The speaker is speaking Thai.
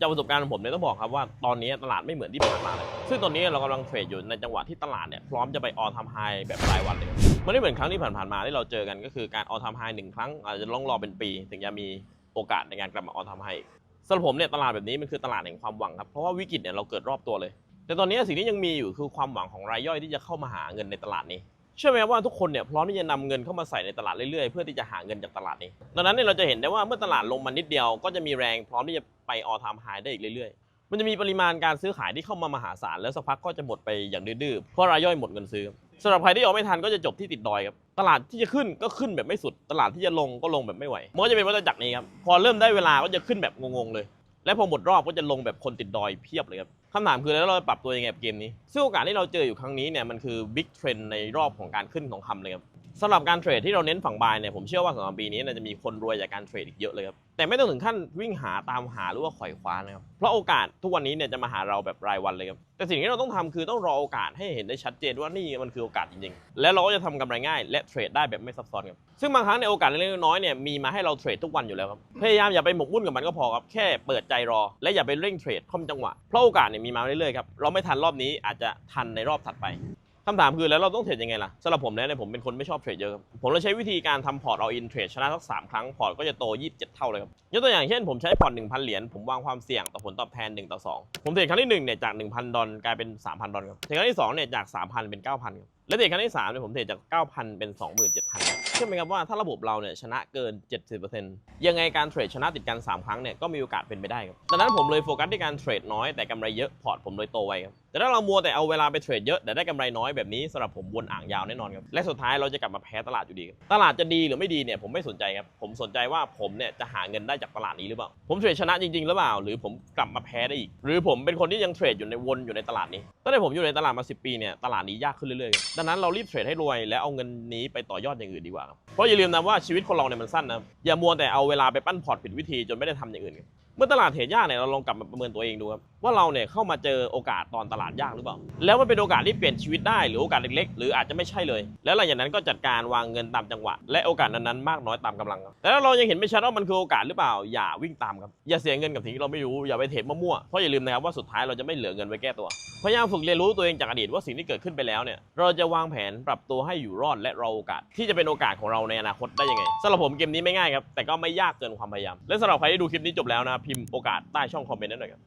จากประสบการณ์ของผมเนี่ยต้องบอกครับว่าตอนนี้ตลาดไม่เหมือนที่ผ่านมาเลย ซึ่งตอนนี้เรากำลังเทรดอยู่ในจังหวะที่ตลาดเนี่ยพร้อมจะไปออทำไฮแบบรายวันเลยมันไม่เหมือนครั้งที่ผ่านๆมาที่เราเจอกันก็คือการออทำไฮหนึ่งครั้งอาจจะต้องรอเป็นปี ถึงจะมีโอกาสในการกลับมาออทำไฮสำหรับผมเนี่ยตลาดแบบนี้มันคือตลาดแห่งความหวังครับเพราะว่าวิกฤตเนี่ยเราเกิดรอบตัวเลย แต่ตอนนี้สิ่งที่ยังมีอยู่คือความหวังของรายย่อยที่จะเข้ามาหาเงินในตลาดนี้เชื่อไหมว่าทุกคนเนี่ยพร้อมที่จะนำเงินเข้ามาใส่ในตลาดเรื่อยๆ เพื่อที่จะหาเงินจากตลาดนี้ ดังนั้นเนี่ยเราจะเห็นได้ว่าเมื่อตลาดลงมานิดเดียวก็จะมีแรงพร้อมที่จะ ไปออทามไฮได้อีกเรื่อยๆ มันจะมีปริมาณการซื้อขายที่เข้ามามหาศาลแล้วสักพักก็จะหมดไปอย่างดื้อๆเพราะรายย่อยหมดเงินซื้อสำหรับใครที่ออกไม่ทันก็จะจบที่ติดดอยครับตลาดที่จะขึ้นก็ขึ้นแบบไม่สุด ตลาดที่จะลงก็ลงแบบไม่ไหวมันก็จะเป็นวัฏจักรนี้ครับพอเริ่มได้เวลาก็จะขึ้นแบบงงๆเลย และพอหมดรอบก็จะลงแบบคนติดดอยเพียบเลยครับคำถามคือแล้วเราจะปรับตัวยังไงกับเกมนี้ซึ่งโอกาสที่เราเจออยู่ครั้งนี้เนี่ยมันคือบิ๊กเทรนในรอบของการขึ้นของคำเลยครับ สำหรับการเทรดที่เราเน้นฝั่งบายเนี่ยผมเชื่อว่าสำหรับปีนี้เนยจะมีคนรวยจากการเทรดอีกเยอะเลยครับแต่ไม่ต้องถึงขั้นวิ่งหาตามหาหรือว่าไขว่คว้านะครับเพราะโอกาสทุกวันนี้เนี่ยจะมาหาเราแบบรายวันเลยครับแต่สิ่งที่เราต้องทำคือต้องรอโอกาสให้เห็นได้ชัดเจนว่านี่มันคือโอกาสจริงๆ และเราก็จะทำกำไรง่าย และเทรดได้แบบไม่ซับซ้อนครับซึ่งบางครั้งในโอกาสเล็กๆน้อยๆเนี่ยมีมาให้เราเทรดทุกวันอยู่แล้วครับพยายามอย่าไปหมกมุ่นกับมันก็พอครับแค่เปิดใจรอ และอย่าไปเร่งเทรดค่อมจังหวะเพราะโอกาสเนี่ยมีมาเรื่อยๆครับเราไม่ทันรอบนี้อาจจะทันในรอบถัดไป คำถามคือแล้วเราต้องเทรดยังไงล่ะสำหรับผมเนี่ยผมเป็นคนไม่ชอบเทรดเยอะครับผมเลยใช้วิธีการทำพอร์ตเอาอินเทรดชนะสักสามครั้งพอร์ตก็จะโต 27 เท่าเลยครับยกตัวอย่างเช่นผมใช้พอร์ต1,000 เหรียญผมวางความเสี่ยงต่อผลตอบแทน 1 ต่อ 2 ผมเทรดครั้งที่1เนี่ยจาก 1,000 ดอลลาร์กลายเป็น 3,000 ดอลลาร์ครับเทรดครั้งที่2เนี่ยจาก 3,000 เป็น 9,000ครับ และเทรดครั้งที่3เนี่ยผมเทรดจาก 9,000 เป็น 27,000เชื่อไหมครับว่าถ้าระบบเราเนี่ยชนะเกิน 70%ยังไงการเทรดชนะติดกัน 3 ครั้งเนี่ยก็มีโอกาสเป็นไปได้ครับดังนั้นผมเลยโฟกัสที่การเทรดน้อยแต่กำไรเยอะพอร์ตผมเลยโตไวครับแต่ถ้าเรามัวแต่เอาเวลาไปเทรดเยอะแต่ได้กำไรน้อยแบบนี้สำหรับผมวนอ่างยาวแน่นอนครับและสุดท้ายเราจะกลับมาแพ้ตลาดอยู่ดีครับตลาดจะดีหรือไม่ดีเนี่ยผมไม่สนใจครับผมสนใจว่าผมเนี่ยจะหาเงินได้จากตลาดนี้หรือเปล่า ผมเทรดชนะจริงๆหรือเปล่า หรือผมกลับมาแพ้ได้อีก หรือผมเป็นคนที่ยังเทรดอยู่ในวนอยู่ในตลาดนี้ตั้งแต่ผมอยู่ในตลาดมา 10 ปีเนี่ยตลาดนี้ยากขึ้นเรื่อยๆดังนั้นเรารีบเทรดให้รวยและเอาเงินนี้ไปต่อยอดอย่างอื่นดีกว่าครับเพราะอย่าลืมนะว่าชีวิตคนเราเนี่ยมันสั้นนะอย่ามัวแต่เอาเวลาไปปั้นพอร์ตผิดวิธีจนไม่ได้ทำอย่างอื่นเมื่อตลาดเทรดยากเนี่ยเราลองกลับมาประเมินตัวเองดูครับว่าเราเนี่ยเข้ามาเจอโอกาสตอนตลาดยากหรือเปล่า แล้วมันเป็นโอกาสที่เปลี่ยนชีวิตได้หรือโอกาสเล็กๆ หรืออาจจะไม่ใช่เลย แล้วหลังจากนั้นก็จัดการวางเงินตามจังหวะ และโอกาสนั้นๆมากน้อยตามกำลังครับแต่ถ้าเรายังเห็นไม่ชัดว่ามันคือโอกาสหรือเปล่าอย่าวิ่งตามครับอย่าเสียเงินกับสิ่งที่เราไม่รู้อย่าไปเทรดมั่วๆเพราะอย่าลืมนะครับว่าสุดท้ายเราจะไม่เหลือเงินไว้แก้ตัว พยายามฝึกเรียนรู้ตัวเองจากอดีตว่าสิ่งที่เกิดขึ้นไปแล้วเนี่ยเราจะวางแผนปรับตัวให้อยู่รอดและรอโอกาส ที่จะเป็นโอกาสของเราในอนาคตได้ยังไงสำหรับผมเกมนี้ไม่ง่ายครับแต่ก็ไม่ยากเกินความพยายามและสำหรับใครที่ดูคลิปนี้จบแล้วนะพิมพ์โอกาสใต้ช่องคอมเมนต์ได้หน่อยครับ